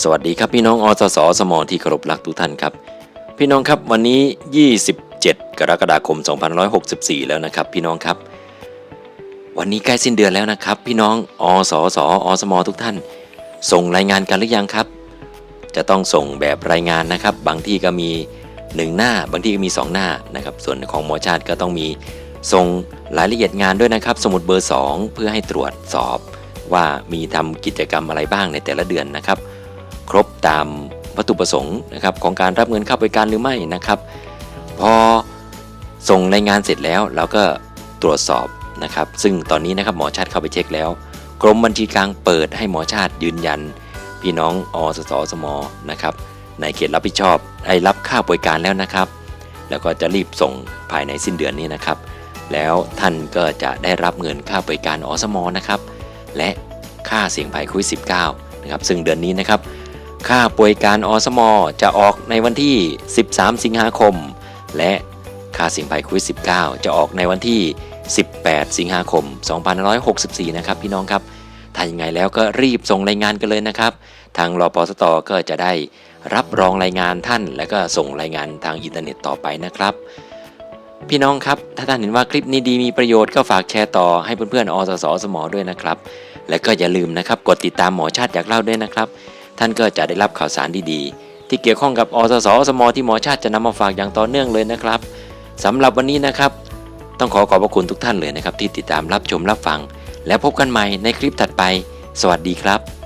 สวัสดีครับพี่น้องอสสสมอที่เคารพรักทุกท่านครับ พี่น้องครับวันนี้ 27 กรกฎาคม 2564 แล้วนะครับ พี่น้องครับ วันนี้ใกล้สิ้นเดือนแล้วนะครับ พี่น้องอสสอสมอทุกท่าน ส่งรายงานกันหรือยังครับ จะต้องส่งแบบรายงานนะครับ บางที่ก็มี 1 หน้า บางที่ก็มี 2 หน้านะครับ ส่วนของหมอชาติก็ต้องมีส่งรายละเอียดงานด้วยนะครับ สมุดเบอร์ 2 เพื่อให้ตรวจสอบว่ามีทำกิจกรรมอะไรบ้างในแต่ละเดือนนะครับ ครบตามวัตถุประสงค์นะครับของการรับเงินเข้าบริการหรือไม่นะครับ พอส่งรายงานเสร็จแล้วเราก็ตรวจสอบนะครับ ซึ่งตอนนี้นะครับหมอชาติเข้าไปเช็คแล้ว กรมบัญชีกลางเปิดให้หมอชาติยืนยัน พี่น้องอสสสมนะครับในเขตรับผิดชอบได้รับค่าบริการแล้วนะครับ แล้วก็จะรีบส่งภายในสิ้นเดือนนี้นะครับ แล้วท่านก็จะได้รับเงินค่าบริการอสมนะครับ และค่าเสี่ยงภัยโควิด -19 นะครับซึ่งเดือนนี้นะครับ ค่าป่วยการอสมจะออกในวันที่ 13 สิงหาคม และค่าเสี่ยงภัยโควิด -19 จะออกในวันที่ 18 สิงหาคม 2564 นะครับพี่น้องครับถ้ายังไงแล้วก็รีบส่งรายงานกันเลยนะครับ ทางรอปสตก็จะได้รับรองรายงานท่าน และก็ส่งรายงานทางอินเทอร์เน็ตต่อไปนะครับ พี่น้องครับ ถ้าท่านเห็นว่าคลิปนี้ดีมีประโยชน์ก็ฝากแชร์ต่อให้เพื่อนๆอสสสมด้วยนะครับ และก็อย่าลืมนะครับ กดติดตามหมอชาติอยากเล่าด้วยนะครับ ท่านก็จะได้รับข่าวสารดีๆ ที่เกี่ยวข้องกับอสสสมที่หมอชาติจะนำมาฝากอย่างต่อเนื่องเลยนะครับสำหรับวันนี้นะครับ ต้องขอขอบพระคุณทุกท่านเลยนะครับ ที่ติดตามรับชมรับฟัง แล้วพบกันใหม่ในคลิปถัดไป สวัสดีครับ